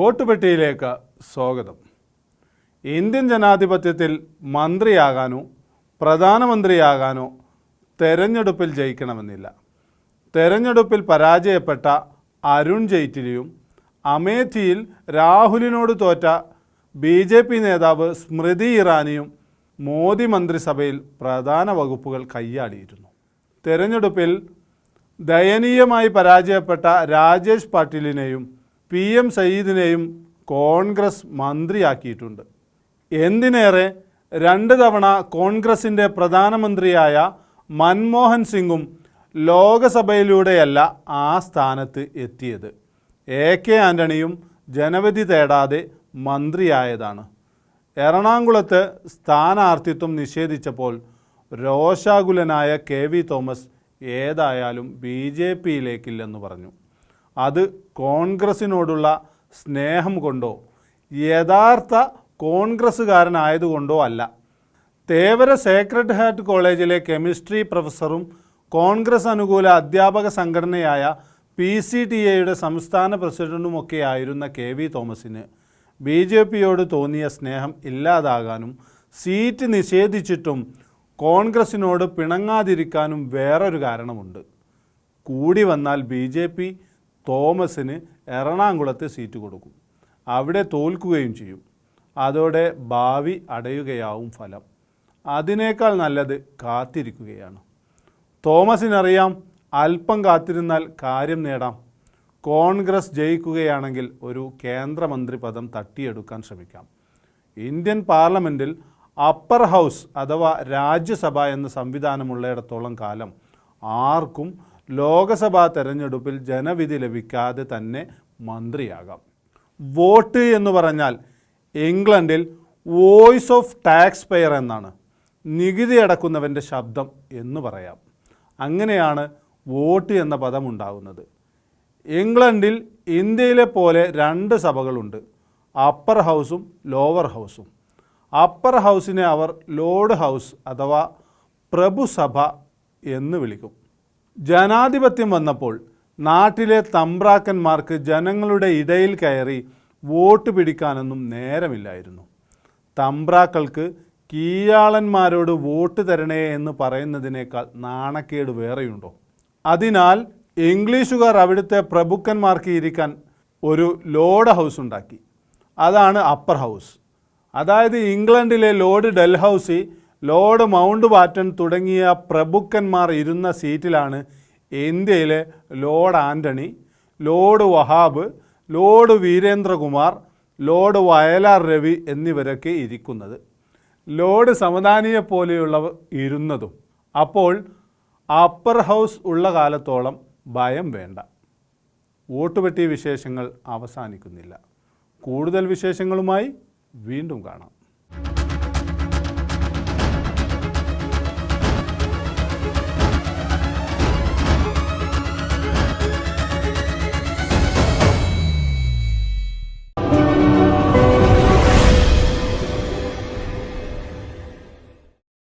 Vote പെട്ടിയിലേക്ക് സ്വാഗതം. Indian ജനാധിപത്യത്തിൽ മന്ത്രിയാകാനോ പ്രധാനമന്ത്രിയാകാനോ തെരഞ്ഞെടുപ്പിൽ ജയിക്കണമെന്നില്ല. തെരഞ്ഞെടുപ്പിൽ പരാജയപ്പെട്ട അരുൺ ജെയ്റ്റ്ലിയും അമേഠിയിൽ രാഹുലിനോട് തോറ്റ ബി ജെ പി നേതാവ് സ്മൃതി ഇറാനിയും മോദി മന്ത്രിസഭയിൽ പ്രധാന വകുപ്പുകൾ കൈയാടിയിരുന്നു. തെരഞ്ഞെടുപ്പിൽ ദയനീയമായി പരാജയപ്പെട്ട രാജേഷ് പാട്ടീലിനെയും പി എം സയ്യിദിനെയും കോൺഗ്രസ് മന്ത്രിയാക്കിയിട്ടുണ്ട്. എന്തിനേറെ? രണ്ട് തവണ കോൺഗ്രസിന്റെ പ്രധാനമന്ത്രിയായ മൻമോഹൻ സിംഗും ലോകസഭയിലൂടെയല്ല ആ സ്ഥാനത്ത് എത്തിയത്. എ കെ ആന്റണിയും ജനവധി തേടാതെ മന്ത്രിയായതാണ്. എറണാകുളത്ത് സ്ഥാനാർത്ഥിത്വം നിഷേധിച്ചപ്പോൾ രോഷാകുലനായ കെ വി തോമസ് ഏതായാലും ബി ജെ പിയിലേക്കില്ലെന്ന് പറഞ്ഞു. അത് കോൺഗ്രസിനോടുള്ള സ്നേഹം കൊണ്ടോ യഥാർത്ഥ കോൺഗ്രസ്സുകാരനായതുകൊണ്ടോ അല്ല. തേവര സേക്രഡ് ഹാർട്ട് കോളേജിലെ കെമിസ്ട്രി പ്രൊഫസറും കോൺഗ്രസ് അനുകൂല അധ്യാപക സംഘടനയായ പി സി ടി എയുടെ സംസ്ഥാന പ്രസിഡന്റുമൊക്കെ ആയിരുന്ന കെ വി തോമസിന് ബി ജെ പിയോട് തോന്നിയ സ്നേഹം ഇല്ലാതാകാനും സീറ്റ് നിഷേധിച്ചിട്ടും കോൺഗ്രസിനോട് പിണങ്ങാതിരിക്കാനും വേറൊരു കാരണമുണ്ട്. കൂടി വന്നാൽ ബി ജെ പി തോമസിന് എറണാകുളത്ത് സീറ്റ് കൊടുക്കും. അവിടെ തോൽക്കുകയും ചെയ്യും. അതോടെ ഭാവി അടയുകയാവും ഫലം. അതിനേക്കാൾ നല്ലത് കാത്തിരിക്കുകയാണ്. തോമസിനറിയാം അല്പം കാത്തിരുന്നാൽ കാര്യം നേടാം. കോൺഗ്രസ് ജയിക്കുകയാണെങ്കിൽ ഒരു കേന്ദ്രമന്ത്രി പദം തട്ടിയെടുക്കാൻ ശ്രമിക്കാം. ഇന്ത്യൻ പാർലമെന്റിൽ അപ്പർ ഹൗസ് അഥവാ രാജ്യസഭ എന്ന സംവിധാനമുള്ളിടത്തോളം കാലം ആർക്കും ലോകസഭാ തെരഞ്ഞെടുപ്പിൽ ജനവിധി ലഭിക്കാതെ തന്നെ മന്ത്രിയാകാം. വോട്ട് എന്ന് പറഞ്ഞാൽ ഇംഗ്ലണ്ടിൽ വോയിസ് ഓഫ് ടാക്സ് പെയർ എന്നാണ്. നികുതി അടക്കുന്നവന്റെ ശബ്ദം എന്ന് പറയാം. അങ്ങനെയാണ് വോട്ട് എന്ന പദം ഉണ്ടാകുന്നത് ഇംഗ്ലണ്ടിൽ ഇന്ത്യയിലെ പോലെ രണ്ട് സഭകളുണ്ട്. അപ്പർ ഹൗസും ലോവർ ഹൗസും. അപ്പർ ഹൗസിനെ അവർ ലോഡ് ഹൗസ് അഥവാ പ്രഭുസഭ എന്ന് വിളിക്കും. ജനാധിപത്യം വന്നപ്പോൾ നാട്ടിലെ തമ്പ്രാക്കന്മാർക്ക് ജനങ്ങളുടെ ഇടയിൽ കയറി വോട്ട് പിടിക്കാനൊന്നും നേരമില്ലായിരുന്നു. തമ്പ്രാക്കൾക്ക് കീഴാളന്മാരോട് വോട്ട് തരണേ എന്ന് പറയുന്നതിനേക്കാൾ നാണക്കേട് വേറെയുണ്ടോ? അതിനാൽ ഇംഗ്ലീഷുകാർ അവിടുത്തെ പ്രഭുക്കന്മാർക്ക് ഇരിക്കാൻ ഒരു ലോഡ് ഹൗസ് ഉണ്ടാക്കി. അതാണ് അപ്പർ ഹൗസ്. അതായത് ഇംഗ്ലണ്ടിലെ lord Dalhousie lord Mountbatten തുടങ്ങിയ പ്രഭുക്കന്മാർ ഇരുന്ന സീറ്റിലാണ് ഇന്ത്യയിലെ lord Antony lord Wahab lord Veerendrakumar lord Vayalar Ravi എന്നിവരൊക്കെ ഇരിക്കുന്നത്. ലോർഡ് സമദാനിയെ പോലെയുള്ളവർ ഇരുന്നതും. അപ്പോൾ അപ്പർ ഹൗസ് ഉള്ള കാലത്തോളം ഭയം വേണ്ട. വോട്ടുപെട്ടി വിശേഷങ്ങൾ അവസാനിക്കുന്നില്ല. കൂടുതൽ വിശേഷങ്ങളുമായി വീണ്ടും കാണാം.